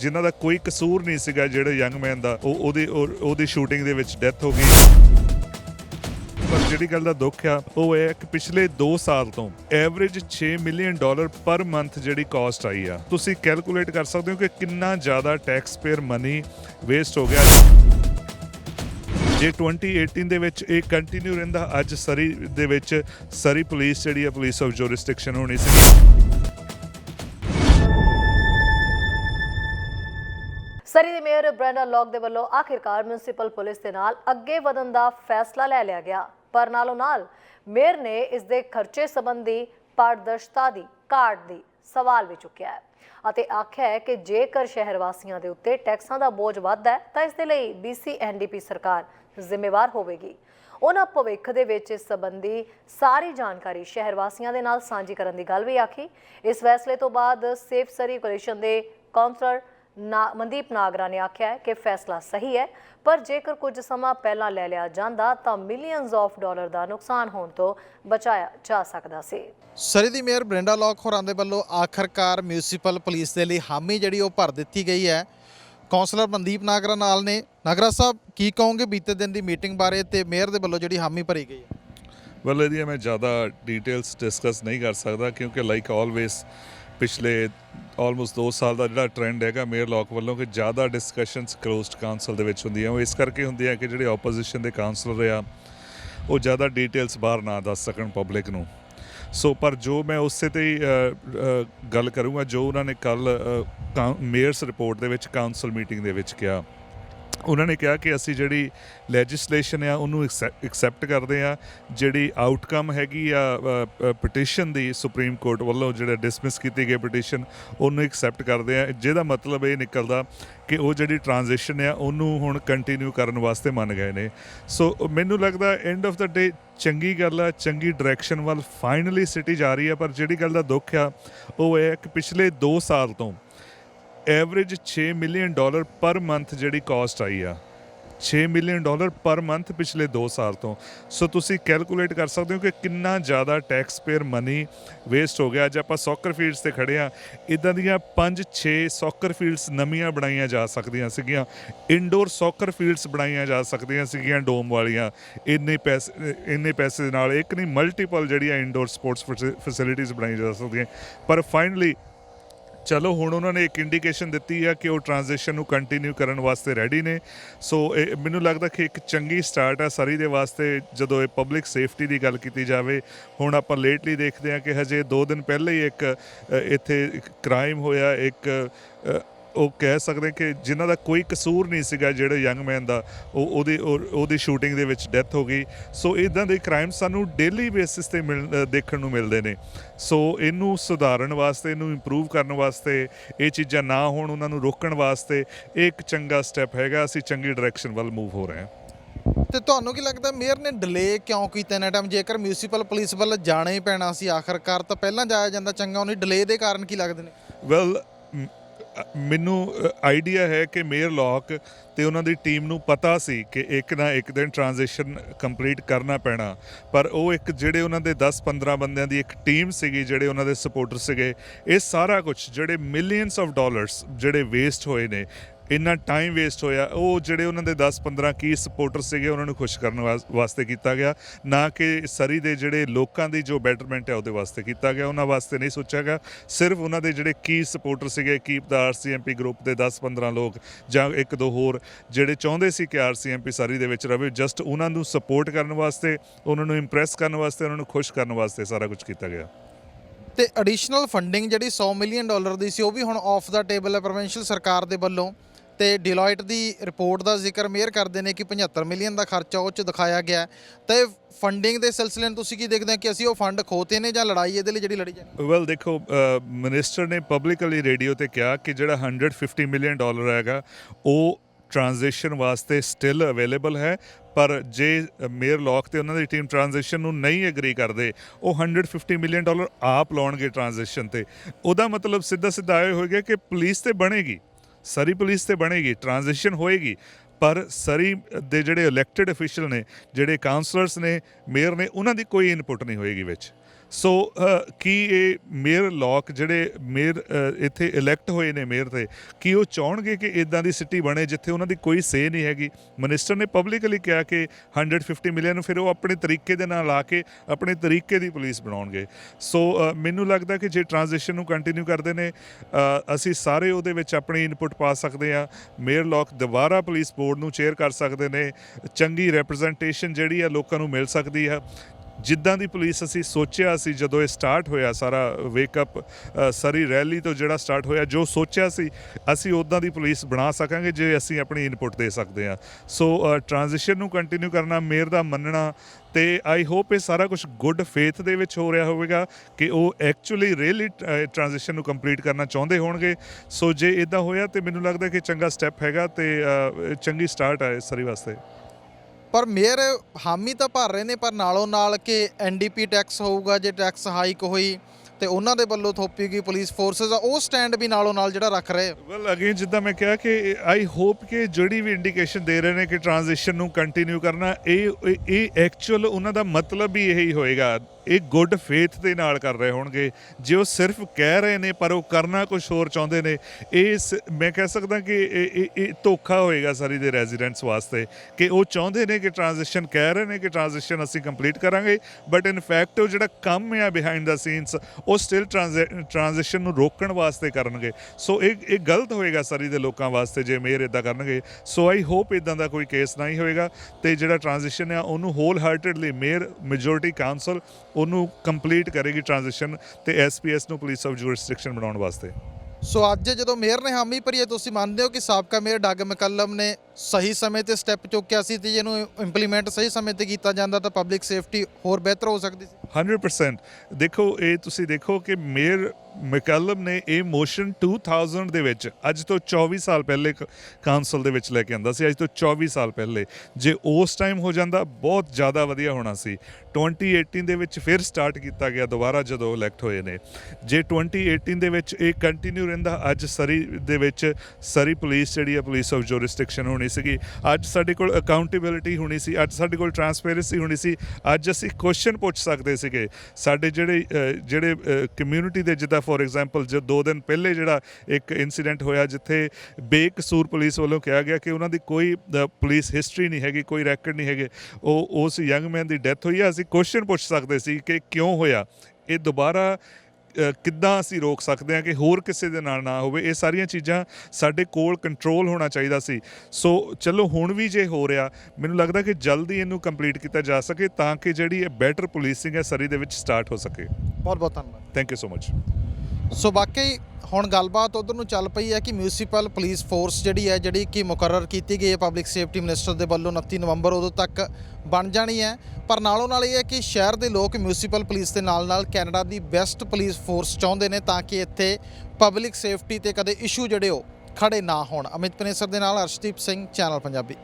ਜਿਨ੍ਹਾਂ ਦਾ ਕੋਈ ਕਸੂਰ ਨਹੀਂ ਸੀਗਾ ਜਿਹੜੇ ਯੰਗ ਮੈਨ ਦਾ, ਉਹ ਉਹਦੀ ਉਹਦੀ ਸ਼ੂਟਿੰਗ ਦੇ ਵਿੱਚ ਡੈਥ ਹੋ ਗਈ। ਪਰ ਜਿਹੜੀ ਗੱਲ ਦਾ ਦੁੱਖ ਆ, ਉਹ ਇਹ ਹੈ ਕਿ ਪਿਛਲੇ 2 ਸਾਲ ਤੋਂ average 6 million dollar per month ਜਿਹੜੀ ਕਾਸਟ ਆਈ ਆ, ਤੁਸੀਂ ਕੈਲਕੂਲੇਟ ਕਰ ਸਕਦੇ ਹੋ ਕਿ ਕਿੰਨਾ ਜ਼ਿਆਦਾ ਟੈਕਸ ਪੇਅਰ ਮਨੀ ਵੇਸਟ ਹੋ ਗਿਆ। ਜੇ 2018 ਦੇ ਵਿੱਚ ਇਹ ਕੰਟੀਨਿਊ ਰਹਿੰਦਾ, ਅੱਜ ਸਰੀ ਦੇ ਵਿੱਚ ਸਰੀ ਪੁਲਿਸ ਜਿਹੜੀ ਆ, ਪੁਲਿਸ ਆਫ ਜੁਰਿਸਡਿਕਸ਼ਨ ਹੋਣੀ ਸੀ ਸਰੀ ਦੇ ਮੇਅਰ ਬ੍ਰੈਂਡਾ ਲੌਕ ਦੇ ਵੱਲੋਂ ਆਖਿਰਕਾਰ ਮਿਊਨਿਸਪਲ ਪੁਲਿਸ ਦੇ ਨਾਲ ਅੱਗੇ ਵਧਣ ਦਾ ਫੈਸਲਾ ਲੈ ਲਿਆ ਗਿਆ। ਪਰ ਨਾਲੋਂ ਨਾਲ ਮੇਅਰ ਨੇ ਇਸ ਦੇ ਖਰਚੇ ਸੰਬੰਧੀ ਪਾਰਦਰਸ਼ਤਾ ਦੀ ਘਾਟ ਦੀ ਸਵਾਲ ਵੀ ਚੁੱਕਿਆ ਹੈ ਅਤੇ ਆਖਿਆ ਹੈ ਕਿ ਜੇਕਰ ਸ਼ਹਿਰ ਵਾਸੀਆਂ ਦੇ ਉੱਤੇ ਟੈਕਸਾਂ ਦਾ ਬੋਝ ਵੱਧਦਾ ਹੈ, ਤਾਂ ਇਸ ਦੇ ਲਈ BC NDP ਸਰਕਾਰ ਜ਼ਿੰਮੇਵਾਰ ਹੋਵੇਗੀ। ਉਹਨਾਂ ਭਵਿੱਖ ਦੇ ਵਿੱਚ ਇਸ ਸੰਬੰਧੀ ਸਾਰੀ ਜਾਣਕਾਰੀ ਸ਼ਹਿਰ ਵਾਸੀਆਂ ਦੇ ਨਾਲ ਸਾਂਝੀ ਕਰਨ ਦੀ ਗੱਲ ਵੀ ਆਖੀ। ਇਸ ਫੈਸਲੇ ਤੋਂ ਬਾਅਦ ਸੇਫ ਸਰੀ ਕੋਲੀਸ਼ਨ ਦੇ ਕਾਉਂਸਲਰ ਮਨਦੀਪ ਨਾਗਰਾ ਨੇ ਆਖਿਆ ਹੈ ਕਿ ਫੈਸਲਾ ਸਹੀ ਹੈ ਪਰ ਜੇਕਰ ਕੁਝ ਸਮਾਂ ਪਹਿਲਾਂ ਲੈ ਲਿਆ ਜਾਂਦਾ ਤਾਂ ਮਿਲੀਅਨਸ ਆਫ ਡਾਲਰ ਦਾ ਨੁਕਸਾਨ ਹੋਣ ਤੋਂ ਬਚਾਇਆ ਜਾ ਸਕਦਾ ਸੀ। ਸਰੀ ਦੀ ਮੇਅਰ ਬ੍ਰਿੰਡਾ ਲੌਕ ਹੋਰਾਂ ਦੇ ਵੱਲੋਂ ਆਖਰਕਾਰ ਮਿਊਨਿਸਪਲ ਪੁਲਿਸ ਦੇ ਲਈ ਹਾਮੀ ਜਿਹੜੀ ਉਹ ਭਰ ਦਿੱਤੀ ਗਈ ਹੈ। ਕੌਂਸਲਰ ਮਨਦੀਪ ਨਾਗਰਾ ਨਾਲ ਨੇ ਨਾਗਰਾ ਸਾਹਿਬ ਕੀ ਕਹੋਗੇ ਬੀਤੇ ਦਿਨ ਦੀ ਮੀਟਿੰਗ ਬਾਰੇ ਤੇ ਮੇਅਰ ਦੇ ਵੱਲੋਂ ਜਿਹੜੀ ਹਾਮੀ ਭਰੀ ਗਈ ਹੈ? ਵੈਲ ਇਹਦੀਆਂ ਮੈਂ ਜ਼ਿਆਦਾ ਡਿਟੇਲਸ ਡਿਸਕਸ ਨਹੀਂ ਕਰ ਸਕਦਾ ਕਿਉਂਕਿ ਲਾਈਕ ਆਲਵੇਸ ਪਿਛਲੇ ਆਲਮੋਸਟ 2 ਸਾਲ ਦਾ ਜਿਹੜਾ ਟ੍ਰੈਂਡ ਹੈਗਾ ਮੇਅਰ ਲੋਕ ਵੱਲੋਂ ਕਿ ਜ਼ਿਆਦਾ ਡਿਸਕਸ਼ਨਸ ਕਲੋਜ਼ਡ ਕਾਉਂਸਲ ਦੇ ਵਿੱਚ ਹੁੰਦੀਆਂ। ਉਹ ਇਸ ਕਰਕੇ ਹੁੰਦੀਆਂ ਕਿ ਜਿਹੜੇ ਆਪੋਜੀਸ਼ਨ ਦੇ ਕਾਉਂਸਲਰ ਆ, ਉਹ ਜ਼ਿਆਦਾ ਡੀਟੇਲਸ ਬਾਹਰ ਨਾ ਦੱਸ ਸਕਣ ਪਬਲਿਕ ਨੂੰ। ਸੋ ਪਰ ਜੋ ਮੈਂ ਉਸੇ ਤੇ ਹੀ ਗੱਲ ਕਰੂੰਗਾ, ਜੋ ਉਹਨਾਂ ਨੇ ਕੱਲ ਮੇਅਰਸ ਰਿਪੋਰਟ ਦੇ ਵਿੱਚ ਕਾਉਂਸਲ ਮੀਟਿੰਗ ਦੇ ਵਿੱਚ ਕਿਹਾ। ਉਹਨਾਂ ਨੇ ਕਿਹਾ ਕਿ ਅਸੀਂ ਜਿਹੜੀ ਲੈਜਿਸਲੇਸ਼ਨ ਆ, ਉਹਨੂੰ ਐਕਸੈਪਟ ਕਰਦੇ ਆ ਜਿਹੜੀ ਆਊਟਕਮ ਹੈਗੀ ਆ ਪਟੀਸ਼ਨ ਦੀ ਸੁਪਰੀਮ ਕੋਰਟ ਵੱਲੋਂ ਜਿਹੜਾ ਡਿਸਮਿਸ ਕੀਤੀ ਗਈ ਪਟੀਸ਼ਨ ਉਹਨੂੰ ਐਕਸੈਪਟ ਕਰਦੇ ਆ ਜਿਹਦਾ ਮਤਲਬ ਇਹ ਨਿਕਲਦਾ ਕਿ ਉਹ ਜਿਹੜੀ ਟ੍ਰਾਂਜੀਸ਼ਨ ਆ, ਉਹਨੂੰ ਹੁਣ ਕੰਟੀਨਿਊ ਕਰਨ ਵਾਸਤੇ ਮੰਨ ਗਏ ਨੇ। ਸੋ ਮੈਨੂੰ ਲੱਗਦਾ ਐਂਡ ਆਫ ਦਾ ਡੇ ਚੰਗੀ ਗੱਲ ਆ, ਚੰਗੀ ਡਾਇਰੈਕਸ਼ਨ ਵੱਲ ਫਾਈਨਲੀ ਸਿਟੀ ਜਾ ਰਹੀ ਆ, ਪਰ ਜਿਹੜੀ ਗੱਲ ਦਾ ਦੁੱਖ ਆ, ਉਹ ਇਹ ਹੈ ਕਿ ਪਿਛਲੇ 2 ਸਾਲ ਤੋਂ average 6 million dollar per month ਜਿਹੜੀ ਕਾਸਟ ਆਈ ਆ। 6 ਮਿਲੀਅਨ ਡਾਲਰ ਪਰ ਮੰਥ ਪਿਛਲੇ 2 ਸਾਲ ਤੋਂ। ਸੋ ਤੁਸੀਂ ਕੈਲਕੂਲੇਟ ਕਰ ਸਕਦੇ ਹੋ ਕਿ ਕਿੰਨਾ ਜ਼ਿਆਦਾ ਟੈਕਸ ਪੇਅਰ ਮਨੀ ਵੇਸਟ ਹੋ ਗਿਆ। ਅੱਜ ਆਪਾਂ ਸੌਕਰ ਫੀਲਡਸ ਤੇ ਖੜੇ ਆ। ਇਦਾਂ ਦੀਆਂ 5-6 ਸੌਕਰ ਫੀਲਡਸ ਨਵੀਆਂ ਬਣਾਈਆਂ ਜਾ ਸਕਦੀਆਂ ਸੀਗੀਆਂ। ਇਨਡੋਰ ਸੌਕਰ ਫੀਲਡਸ ਬਣਾਈਆਂ ਜਾ ਸਕਦੀਆਂ ਸੀਗੀਆਂ ਡੋਮ ਵਾਲੀਆਂ। ਇੰਨੇ ਪੈਸੇ ਇੰਨੇ ਪੈਸੇ ਦੇ ਨਾਲ। ਇੱਕ ਨਹੀਂ ਮਲਟੀਪਲ ਜਿਹੜੀਆਂ ਇਨਡੋਰ ਸਪੋਰਟਸ ਫੈਸਿਲਿਟੀਆਂ ਬਣਾਈਆਂ ਜਾ ਸਕਦੀਆਂ। ਪਰ ਫਾਈਨਲੀ ਚਲੋ, ਹੁਣ ਉਹਨਾਂ ਨੇ ਇੱਕ ਇੰਡੀਕੇਸ਼ਨ ਦਿੱਤੀ ਆ ਕਿ ਉਹ ਟ੍ਰਾਂਜੀਸ਼ਨ ਨੂੰ ਕੰਟੀਨਿਊ ਕਰਨ ਵਾਸਤੇ ਰੈਡੀ ਨੇ। ਸੋ ਇਹ ਮੈਨੂੰ ਲੱਗਦਾ ਕਿ ਇੱਕ ਚੰਗੀ ਸਟਾਰਟ ਆ ਸਰੀ ਦੇ ਵਾਸਤੇ, ਜਦੋਂ ਇਹ ਪਬਲਿਕ ਸੇਫਟੀ ਦੀ ਗੱਲ ਕੀਤੀ ਜਾਵੇ। ਹੁਣ ਆਪਾਂ ਲੇਟਲੀ ਦੇਖਦੇ ਹਾਂ ਕਿ ਹਜੇ 2 ਦਿਨ ਪਹਿਲੇ ਹੀ ਇੱਕ ਇੱਥੇ ਕ੍ਰਾਈਮ ਹੋਇਆ, ਇੱਕ ਉਹ ਕਹਿ ਸਕਦੇ ਕਿ ਜਿਨ੍ਹਾਂ ਦਾ ਕੋਈ ਕਸੂਰ ਨਹੀਂ ਸੀਗਾ ਜਿਹੜੇ ਯੰਗ ਮੈਨ ਦਾ ਉਹ ਉਹਦੀ ਉਹ- ਉਹਦੀ ਸ਼ੂਟਿੰਗ ਦੇ ਵਿੱਚ ਡੈਥ ਹੋ ਗਈ। ਸੋ ਇਦਾਂ ਦੇ ਕ੍ਰਾਈਮ ਸਾਨੂੰ ਡੇਲੀ ਬੇਸਿਸ ਤੇ ਮਿਲ- ਦੇਖਣ ਨੂੰ ਮਿਲਦੇ ਨੇ। ਸੋ ਇਹਨੂੰ ਸੁਧਾਰਨ ਵਾਸਤੇ ਇਹਨੂੰ ਇੰਪਰੂਵ ਕਰਨ ਵਾਸਤੇ ਇਹ ਚੀਜ਼ਾਂ ਨਾ ਹੋਣ ਉਹਨਾਂ ਨੂੰ ਰੋਕਣ ਵਾਸਤੇ ਇਹ ਇੱਕ ਚੰਗਾ ਸਟੈਪ ਹੈਗਾ। ਅਸੀਂ ਚੰਗੀ ਡਾਇਰੈਕਸ਼ਨ ਵੱਲ ਮੂਵ ਹੋ ਰਹੇ ਹਾਂ। ਤੇ ਤੁਹਾਨੂੰ ਕੀ ਲੱਗਦਾ ਮੇਅਰ ਨੇ ਡਿਲੇ ਕਿਉਂ ਕੀਤਾ ਇਹਨਾਂ ਟਾਈਮ ਜੇਕਰ ਮਿਊਨਿਸਪਲ ਪੁਲਿਸ ਵੱਲ ਜਾਣਾ ਹੀ ਪੈਣਾ ਸੀ ਆਖਰਕਾਰ ਤਾਂ ਪਹਿਲਾਂ ਜਾਇਆ ਜਾਂਦਾ ਚੰਗਾ ਉਹਨੇ ਡਿਲੇ ਦੇ ਕਾਰਨ ਕੀ ਲੱਗਦੇ ਨੇ? ਵੈਲ ਮੈਨੂੰ ਆਈਡੀਆ ਹੈ ਕਿ ਮੇਅਰ ਲੌਕ ਤੇ ਉਹਨਾਂ ਦੀ ਟੀਮ ਨੂੰ ਪਤਾ ਸੀ ਕਿ ਇੱਕ ਨਾ ਇੱਕ ਦਿਨ ਟ੍ਰਾਂਜੀਸ਼ਨ ਕੰਪਲੀਟ ਕਰਨਾ ਪੈਣਾ। ਪਰ ਉਹ ਇੱਕ ਜਿਹੜੇ ਉਹਨਾਂ ਦੇ 10-15 ਬੰਦਿਆਂ ਦੀ ਇੱਕ ਟੀਮ ਸੀਗੀ, ਜਿਹੜੇ ਉਹਨਾਂ ਦੇ ਸਪੋਰਟਰ ਸੀਗੇ, ਇਹ ਸਾਰਾ ਕੁਝ ਜਿਹੜੇ ਮਿਲੀਅਨਸ ਆਫ ਡਾਲਰਸ ਜਿਹੜੇ ਵੇਸਟ ਹੋਏ ਨੇ ਇੰਨਾ ਟਾਈਮ ਵੇਸਟ ਹੋਇਆ, ਉਹ ਜਿਹੜੇ ਉਹਨਾਂ ਦੇ 10-15 ਕੀ ਸਪੋਰਟਰ ਸੀਗੇ, ਉਹਨਾਂ ਨੂੰ ਖੁਸ਼ ਕਰਨ ਵਾਸ- ਵਾਸਤੇ ਕੀਤਾ ਗਿਆ। ਨਾ ਕਿ ਸਰੀ ਦੇ ਜਿਹੜੇ ਲੋਕਾਂ ਦੀ ਜੋ ਬੈਟਰਮੈਂਟ ਹੈ, ਉਹਦੇ ਵਾਸਤੇ ਕੀਤਾ ਗਿਆ। ਉਹਨਾਂ ਵਾਸਤੇ ਨਹੀਂ ਸੋਚਿਆ ਗਿਆ। ਸਿਰਫ ਉਹਨਾਂ ਦੇ ਜਿਹੜੇ ਕੀ ਸਪੋਰਟਰ ਸੀਗੇ ਕੀਪ ਦਾ ਆਰਸੀਐਮਪੀ ਗਰੁੱਪ ਦੇ 10-15 ਲੋਕ ਜਾਂ ਇੱਕ ਦੋ ਹੋਰ, ਜਿਹੜੇ ਚਾਹੁੰਦੇ ਸੀ ਕਿ ਆਰਸੀਐਮਪੀ ਸਰੀ ਦੇ ਵਿੱਚ ਰਵੇ ਜਸਟ ਉਹਨਾਂ ਨੂੰ ਸਪੋਰਟ ਕਰਨ ਵਾਸਤੇ, ਉਹਨਾਂ ਨੂੰ ਇੰਪ੍ਰੈਸ ਕਰਨ ਵਾਸਤੇ, ਉਹਨਾਂ ਨੂੰ ਖੁਸ਼ ਕਰਨ ਵਾਸਤੇ ਸਾਰਾ ਕੁਝ ਕੀਤਾ ਗਿਆ। ਤੇ ਐਡੀਸ਼ਨਲ ਫੰਡਿੰਗ ਜਿਹੜੀ 100 ਮਿਲੀਅਨ ਡਾਲਰ ਦੀ ਸੀ, ਉਹ ਵੀ ਹੁਣ ਆਫ ਦਾ ਟੇਬਲ ਹੈ ਪ੍ਰੋਵਿੰਸ਼ੀਅਲ ਸਰਕਾਰ ਦੇ ਵੱਲੋਂ। ਤੇ ਡਿਲੋਇਟ ਦੀ ਰਿਪੋਰਟ ਦਾ ਜ਼ਿਕਰ ਮੇਅਰ ਕਰਦੇ ਨੇ ਕਿ 75 ਮਿਲੀਅਨ ਦਾ ਖਰਚਾ ਉਹ ਚ ਦਿਖਾਇਆ ਗਿਆ ਹੈ। ਤੇ ਫੰਡਿੰਗ ਦੇ ਸਿਲਸਿਲੇ ਨੂੰ ਤੁਸੀਂ ਕੀ ਦੇਖਦੇ ਹੋ ਕਿ ਅਸੀਂ ਉਹ ਫੰਡ ਖੋਤੇ ਨੇ ਜਾਂ ਲੜਾਈ ਇਹਦੇ ਲਈ ਜਿਹੜੀ ਲੜੀ ਜਾਣੀ ਵੈਲ ਦੇਖੋ ਮਿਨਿਸਟਰ ਨੇ ਪਬਲਿਕਲੀ ਰੇਡੀਓ ਤੇ ਕਿਹਾ ਕਿ ਜਿਹੜਾ 150 ਮਿਲੀਅਨ ਡਾਲਰ ਹੈਗਾ, ਉਹ ਟ੍ਰਾਂਜੀਸ਼ਨ ਵਾਸਤੇ ਸਟਿਲ ਅਵੇਲੇਬਲ ਹੈ, ਪਰ ਜੇ ਮੇਅਰ ਲੋਕ ਤੇ ਉਹਨਾਂ ਦੀ ਟੀਮ ਟ੍ਰਾਂਜੀਸ਼ਨ ਨੂੰ ਨਹੀਂ ਐਗਰੀ ਕਰਦੇ, ਉਹ 150 ਮਿਲੀਅਨ ਡਾਲਰ ਆਪ ਲਾਉਣਗੇ ਟ੍ਰਾਂਜੀਸ਼ਨ ਤੇ। ਉਹਦਾ ਮਤਲਬ ਸਿੱਧਾ ਸਿੱਧਾ ਇਹ ਹੋਏਗਾ ਕਿ ਪੁਲਿਸ ਤੇ ਬਣੇਗੀ। ਸਰੀ ਪੁਲਿਸ ਤੇ ਬਣੇਗੀ ਟ੍ਰਾਂਜੀਸ਼ਨ ਹੋਏਗੀ, ਪਰ ਸਰੀ ਦੇ ਜਿਹੜੇ ਇਲੈਕਟਿਡ ਅਫੀਸ਼ੀਅਲ ਨੇ, ਜਿਹੜੇ ਕਾਉਂਸਲਰਸ ਨੇ ਮੇਅਰ ਨੇ, ਉਹਨਾਂ ਦੀ ਕੋਈ ਇਨਪੁਟ ਨਹੀਂ ਹੋਏਗੀ ਵਿੱਚ। ਸੋ ਕੀ ਇਹ ਮੇਅਰ ਲੋਕ ਜਿਹੜੇ ਮੇਅਰ ਇੱਥੇ ਇਲੈਕਟ ਹੋਏ ਨੇ ਮੇਅਰ ਤੇ, ਕੀ ਉਹ ਚਾਹਣਗੇ ਕਿ ਇਦਾਂ ਦੀ ਸਿਟੀ ਬਣੇ ਜਿੱਥੇ ਉਹਨਾਂ ਦੀ ਕੋਈ ਸੇ ਨਹੀਂ ਹੈਗੀ? ਮਿਨਿਸਟਰ ਨੇ ਪਬਲਿਕਲੀ ਕਿਹਾ ਕਿ 150 ਮਿਲੀਅਨ ਫਿਰ ਉਹ ਆਪਣੇ ਤਰੀਕੇ ਦੇ ਨਾਲ ਲਾ ਕੇ ਆਪਣੇ ਤਰੀਕੇ ਦੀ ਪੁਲਿਸ ਬਣਾਉਣਗੇ। ਸੋ ਮੈਨੂੰ ਲੱਗਦਾ ਕਿ ਜੇ ਟ੍ਰਾਂਜੀਸ਼ਨ ਨੂੰ ਕੰਟੀਨਿਊ ਕਰਦੇ ਨੇ ਅਸੀਂ ਸਾਰੇ ਉਹਦੇ ਵਿੱਚ ਆਪਣੀ ਇਨਪੁਟ ਪਾ ਸਕਦੇ ਆ ਮੇਅਰ ਲੋਕ ਦੁਬਾਰਾ ਪੁਲਿਸ ਬੋਰਡ ਨੂੰ ਚੇਅਰ ਕਰ ਸਕਦੇ ਨੇ। ਚੰਗੀ ਰਿਪਰੈਜ਼ੈਂਟੇਸ਼ਨ ਜਿਹੜੀ ਆ ਲੋਕਾਂ ਨੂੰ ਮਿਲ ਸਕਦੀ ਆ ਜਿੱਦਾਂ ਦੀ ਪੁਲਿਸ ਅਸੀਂ ਸੋਚਿਆ ਸੀ ਜਦੋਂ ਇਹ ਸਟਾਰਟ ਹੋਇਆ ਸਾਰਾ ਵੇਕਅਪ ਸਾਰੀ ਰੈਲੀ ਤੋਂ ਜਿਹੜਾ ਸਟਾਰਟ ਹੋਇਆ, ਜੋ ਸੋਚਿਆ ਸੀ, ਅਸੀਂ ਉਦਾਂ ਦੀ ਪੁਲਿਸ ਬਣਾ ਸਕਾਂਗੇ ਜੇ ਅਸੀਂ ਆਪਣੀ ਇਨਪੁਟ ਦੇ ਸਕਦੇ ਹਾਂ। ਸੋ ਟ੍ਰਾਂਜੀਸ਼ਨ ਨੂੰ ਕੰਟੀਨਿਊ ਕਰਨਾ, ਮੇਅਰ ਦਾ ਮੰਨਣਾ ਤੇ ਆਈ ਹੋਪ ਇਹ ਸਾਰਾ ਕੁਝ ਗੁੱਡ ਫੇਥ ਦੇ ਵਿੱਚ ਹੋ ਰਿਹਾ ਹੋਵੇਗਾ ਕਿ ਉਹ ਐਕਚੁਅਲੀ ਰੀਅਲੀ ਟ੍ਰਾਂਜੀਸ਼ਨ ਨੂੰ ਕੰਪਲੀਟ ਕਰਨਾ ਚਾਹੁੰਦੇ ਹੋਣਗੇ। ਸੋ ਜੇ ਇਦਾਂ ਹੋਇਆ ਤੇ ਮੈਨੂੰ ਲੱਗਦਾ ਕਿ ਚੰਗਾ ਸਟੈਪ ਹੈਗਾ ਤੇ ਚੰਗੀ ਸਟਾਰਟ ਹੈ ਇਸ ਸਰੀ ਵਾਸਤੇ। ਪਰ ਮੇਅਰ ਹਾਮੀ ਤਾਂ ਭਰ ਰਹੇ ਨੇ, ਪਰ ਨਾਲੋਂ ਨਾਲ ਕਿ ਐਨਡੀਪੀ ਟੈਕਸ ਹੋਊਗਾ, ਜੇ ਟੈਕਸ ਹਾਈਕ ਹੋਈ ਤੇ ਉਹਨਾਂ ਦੇ ਵੱਲੋਂ ਥੋਪੀ ਗਈ ਪੁਲਿਸ ਫੋਰਸਸ ਆ ਉਹ ਸਟੈਂਡ ਵੀ ਨਾਲੋਂ ਨਾਲ ਜਿਹੜਾ ਰੱਖ ਰਹੇ। ਵੈਲ ਅਗੇਨ ਜਿੱਦਾਂ ਮੈਂ ਕਿਹਾ ਕਿ ਆਈ ਹੋਪ ਕਿ ਜਿਹੜੀ ਵੀ ਇੰਡੀਕੇਸ਼ਨ ਦੇ ਰਹੇ ਨੇ ਕਿ ਟ੍ਰਾਂਜੀਸ਼ਨ ਨੂੰ ਕੰਟੀਨਿਊ ਕਰਨਾ, ਇਹ, ਇਹ- ਐਕਚੁਅਲ ਉਹਨਾਂ ਦਾ ਮਤਲਬ ਹੀ ਇਹੀ ਹੋਏਗਾ। ਇਹ ਗੁੱਡ ਫੇਥ ਦੇ ਨਾਲ ਕਰ ਰਹੇ ਹੋਣਗੇ। ਜੇ ਉਹ ਸਿਰਫ ਕਹਿ ਰਹੇ ਨੇ, ਪਰ ਉਹ ਕਰਨਾ ਕੁਝ ਹੋਰ ਚਾਹੁੰਦੇ ਨੇ, ਇਹ ਸ- ਮੈਂ ਕਹਿ ਸਕਦਾ ਕਿ ਇਹ, ਇਹ- ਧੋਖਾ ਹੋਏਗਾ ਸਾਰੀ ਦੇ ਰੈਜ਼ੀਡੈਂਟਸ ਵਾਸਤੇ ਕਿ ਉਹ ਚਾਹੁੰਦੇ ਨੇ ਕਿ ਟ੍ਰਾਂਜੀਸ਼ਨ ਕਹਿ ਰਹੇ ਨੇ ਕਿ ਟ੍ਰਾਂਜੀਸ਼ਨ ਅਸੀਂ ਕੰਪਲੀਟ ਕਰਾਂਗੇ ਬਟ ਇਨ ਫੈਕਟ ਉਹ ਜਿਹੜਾ ਕੰਮ ਆ ਬਿਹਾਈਂਡ ਦਾ ਸੀਨਸ ਉਹ ਸਟਿਲ ਟ੍ਰਾਂਜੀਸ਼ਨ ਨੂੰ ਰੋਕਣ ਵਾਸਤੇ ਕਰਨਗੇ। ਸੋ ਇਹ ਇਹ ਗਲਤ ਹੋਏਗਾ ਸਾਰੀ ਦੇ ਲੋਕਾਂ ਵਾਸਤੇ ਜੇ ਮੇਅਰ ਇਦਾਂ ਕਰਨਗੇ। ਸੋ ਆਈ ਹੋਪ ਇਦਾਂ ਦਾ ਕੋਈ ਕੇਸ ਨਹੀਂ ਹੋਏਗਾ ਤੇ ਜਿਹੜਾ ਟ੍ਰਾਂਜੀਸ਼ਨ ਆ, ਉਹਨੂੰ ਹੋਲ ਹਾਰਟedly ਮੇਅਰ ਮੈਜੋਰਟੀ ਕਾਉਂਸਲ ਉਹਨੂੰ ਕੰਪਲੀਟ ਕਰੇਗੀ ਟ੍ਰਾਂਜੀਸ਼ਨ ਤੇ ਐਸਪੀਐਸ ਨੂੰ ਪੁਲਿਸ ਆਫ ਜੁਰਿਸਡਿਕਸ਼ਨ ਬਣਾਉਣ ਵਾਸਤੇ। ਸੋ ਅੱਜ ਜਦੋਂ ਮੇਅਰ ਨੇ ਹਾਮੀ ਭਰੀ ਹੈ, ਤੁਸੀਂ ਮੰਨਦੇ ਹੋ ਕਿ ਸਾਬਕਾ ਮੇਅਰ ਡੱਗ ਮਕੱਲਮ ਨੇ ਸਹੀ ਸਮੇਂ ਤੇ ਸਟੈਪ ਚੁੱਕਿਆ ਸੀ ਤੇ ਜੇ ਇਹਨੂੰ ਇੰਪਲੀਮੈਂਟ ਸਹੀ ਸਮੇਂ ਤੇ ਕੀਤਾ ਜਾਂਦਾ ਤਾਂ ਪਬਲਿਕ ਸੇਫਟੀ ਹੋਰ ਬਿਹਤਰ ਹੋ ਸਕਦੀ ਸੀ। 100% ਦੇਖੋ, ਇਹ ਤੁਸੀਂ ਦੇਖੋ ਕਿ ਮੇਅਰ ਮੈਕਲਮ ਨੇ ਇਹ ਮੋਸ਼ਨ 2000 ਦੇ ਵਿੱਚ, ਅੱਜ ਤੋਂ 24 ਸਾਲ ਪਹਿਲੇ ਕਾਉਂਸਲ ਦੇ ਵਿੱਚ ਲੈ ਕੇ ਆਂਦਾ ਸੀ, ਅੱਜ ਤੋਂ 24 ਸਾਲ ਪਹਿਲੇ। ਜੇ ਉਸ ਟਾਈਮ ਹੋ ਜਾਂਦਾ, ਬਹੁਤ ਜ਼ਿਆਦਾ ਵਧੀਆ ਹੋਣਾ ਸੀ। 2018 ਦੇ ਵਿੱਚ ਫਿਰ ਸਟਾਰਟ ਕੀਤਾ ਗਿਆ, ਦੁਬਾਰਾ ਜਦੋਂ ਇਲੈਕਟ ਹੋਏ ਨੇ। ਜੇ 2018 ਦੇ ਵਿੱਚ ਇਹ ਕੰਟੀਨਿਊ ਰਹਿੰਦਾ, ਅੱਜ ਸਰੀ ਦੇ ਵਿੱਚ ਸਰੀ ਪੁਲਿਸ ਜਿਹੜੀ ਹੈ ਪੁਲਿਸ ਆਫ ਜੁਰਿਸਡਿਕਸ਼ਨ ਹੋਣੀ ਸੀਗੀ। ਅੱਜ ਸਾਡੇ ਕੋਲ ਅਕਾਊਂਟੇਬਿਲਿਟੀ ਹੋਣੀ ਸੀ, ਅੱਜ ਸਾਡੇ ਕੋਲ ਟਰਾਂਸਪੇਰੈਂਸੀ ਹੋਣੀ ਸੀ। ਅੱਜ ਅਸੀਂ ਕੁਐਸਚਨ ਪੁੱਛ ਸਕਦੇ ਸੀਗੇ। ਸਾਡੇ ਜਿਹੜੇ ਜਿਹੜੇ ਕਮਿਊਨਿਟੀ ਦੇ ਜਿੱਦਾਂ ਫੋਰ ਐਗਜ਼ਾਮਪਲ ਜੋ ਦੋ ਦਿਨ ਪਹਿਲੇ ਜਿਹੜਾ ਇੱਕ ਇਨਸੀਡੈਂਟ ਹੋਇਆ ਜਿੱਥੇ ਬੇਕਸੂਰ ਪੁਲਿਸ ਵੱਲੋਂ ਕਿਹਾ ਗਿਆ ਕਿ ਉਹਨਾਂ ਦੀ ਕੋਈ ਪੁਲਿਸ ਹਿਸਟਰੀ ਨਹੀਂ ਹੈਗੀ, ਕੋਈ ਰੈਕੋਰਡ ਨਹੀਂ ਹੈਗੇ। ਉਹ ਉਸ ਯੰਗ ਮੈਨ ਦੀ ਡੈਥ ਹੋਈ ਹੈ ਅਸੀਂ ਕੁਐਸਚਨ ਪੁੱਛ ਸਕਦੇ ਸੀ ਕਿ ਕਿਉਂ ਹੋਇਆ? ਇਹ ਦੁਬਾਰਾ ਕਿੱਦਾਂ ਅਸੀਂ ਰੋਕ ਸਕਦੇ ਹਾਂ ਕਿ ਹੋਰ ਕਿਸੇ ਦੇ ਨਾਲ ਨਾ ਹੋਵੇ? ਇਹ ਸਾਰੀਆਂ ਚੀਜ਼ਾਂ ਸਾਡੇ ਕੋਲ ਕੰਟਰੋਲ ਹੋਣਾ ਚਾਹੀਦਾ ਸੀ। ਸੋ ਚਲੋ ਹੁਣ ਵੀ ਜੇ ਹੋ ਰਿਹਾ ਮੈਨੂੰ ਲੱਗਦਾ ਕਿ ਜਲਦੀ ਇਹਨੂੰ ਕੰਪਲੀਟ ਕੀਤਾ ਜਾ ਸਕੇ ਤਾਂ ਕਿ ਜਿਹੜੀ ਇਹ ਬੈਟਰ ਪੁਲਿਸਿੰਗ ਹੈ ਸਰੀ ਦੇ ਵਿੱਚ ਸਟਾਰਟ ਹੋ ਸਕੇ। ਬਹੁਤ ਬਹੁਤ ਧੰਨਵਾਦ। Thank you so much so ਵਾਕਈ ਹੁਣ ਗੱਲਬਾਤ ਉਧਰ ਨੂੰ ਚੱਲ ਪਈ ਹੈ ਕਿ ਮਿਊਨਿਸਪਲ ਪੁਲਿਸ ਫੋਰਸ ਜਿਹੜੀ ਹੈ, ਜਿਹੜੀ ਕਿ ਮੁਕਰਰ ਕੀਤੀ ਗਈ ਹੈ ਪਬਲਿਕ ਸੇਫਟੀ ਮਿਨਿਸਟਰ ਦੇ ਵੱਲੋਂ 29 ਨਵੰਬਰ ਉਦੋਂ ਤੱਕ ਬਣ ਜਾਣੀ ਹੈ। ਪਰ ਨਾਲੋਂ ਨਾਲ ਇਹ ਹੈ ਕਿ ਸ਼ਹਿਰ ਦੇ ਲੋਕ ਮਿਊਨਿਸਪਲ ਪੁਲਿਸ ਦੇ ਨਾਲ ਨਾਲ ਕੈਨੇਡਾ ਦੀ ਬੈਸਟ ਪੁਲਿਸ ਫੋਰਸ ਚਾਹੁੰਦੇ ਨੇ ਤਾਂ ਕਿ ਇੱਥੇ ਪਬਲਿਕ ਸੇਫਟੀ ਤੇ ਕਦੇ ਇਸ਼ੂ ਜਿਹੜੇ ਉਹ ਖੜੇ ਨਾ ਹੋਣ। ਅਮਿਤ ਪਨੇਸਰ ਦੇ ਨਾਲ ਅਰਸ਼ਦੀਪ ਸਿੰਘ, ਚੈਨਲ ਪੰਜਾਬੀ।